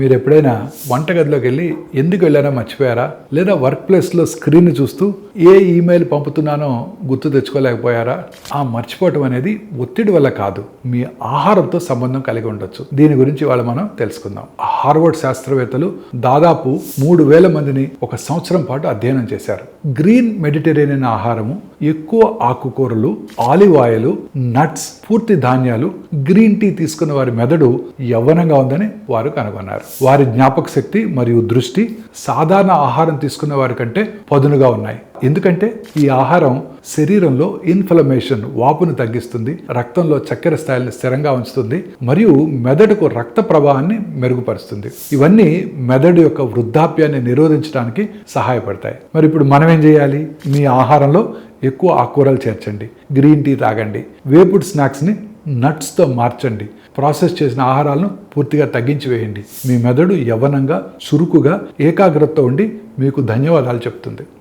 మీరు ఎప్పుడైనా వంటగదిలోకి వెళ్ళి ఎందుకు వెళ్ళానో మర్చిపోయారా? లేదా వర్క్ ప్లేస్లో స్క్రీన్ చూస్తూ ఏ ఈమెయిల్ పంపుతున్నానో గుర్తు తెచ్చుకోలేకపోయారా? ఆ మర్చిపోవటం అనేది ఒత్తిడి వల్ల కాదు. మీ ఆహారంతో సంబంధం కలిగి ఉండొచ్చు. దీని గురించి వాళ్ళు మనం తెలుసుకుందాం. హార్వర్డ్ శాస్త్రవేత్తలు దాదాపు మూడు వేల మందిని ఒక సంవత్సరం పాటు అధ్యయనం చేశారు. గ్రీన్ మెడిటరేనియన్ ఆహారము ఎక్కువ ఆకుకూరలు ఆలివ్ ఆయిల్ నట్స్ పూర్తి ధాన్యాలు గ్రీన్ టీ తీసుకున్న వారి మెదడు యవ్వనంగా ఉందని వారు కనుగొన్నారు. వారి జ్ఞాపక శక్తి మరియు దృష్టి సాధారణ ఆహారం తీసుకున్న వారి కంటే పదునుగా ఉన్నాయి. ఎందుకంటే ఈ ఆహారం శరీరంలో ఇన్ఫ్లమేషన్ వాపును తగ్గిస్తుంది రక్తంలో చక్కెర స్థాయిని స్థిరంగా ఉంచుతుంది మరియు మెదడుకు రక్త ప్రవాహాన్ని మెరుగుపరుస్తుంది. ఇవన్నీ మెదడు యొక్క వృద్ధాప్యాన్ని నిరోధించడానికి సహాయపడతాయి. మరి ఇప్పుడు మనం ఏం చేయాలి? మీ ఆహారంలో ఎక్కువ ఆకుకూరలు చేర్చండి. గ్రీన్ టీ తాగండి. వేపుడ్ స్నాక్స్ని నట్స్తో మార్చండి. ప్రాసెస్ చేసిన ఆహారాలను పూర్తిగా తగ్గించి వేయండి. మీ మెదడు యవ్వనంగా చురుకుగా ఏకాగ్రతతో ఉండి మీకు ధన్యవాదాలు చెప్తుంది.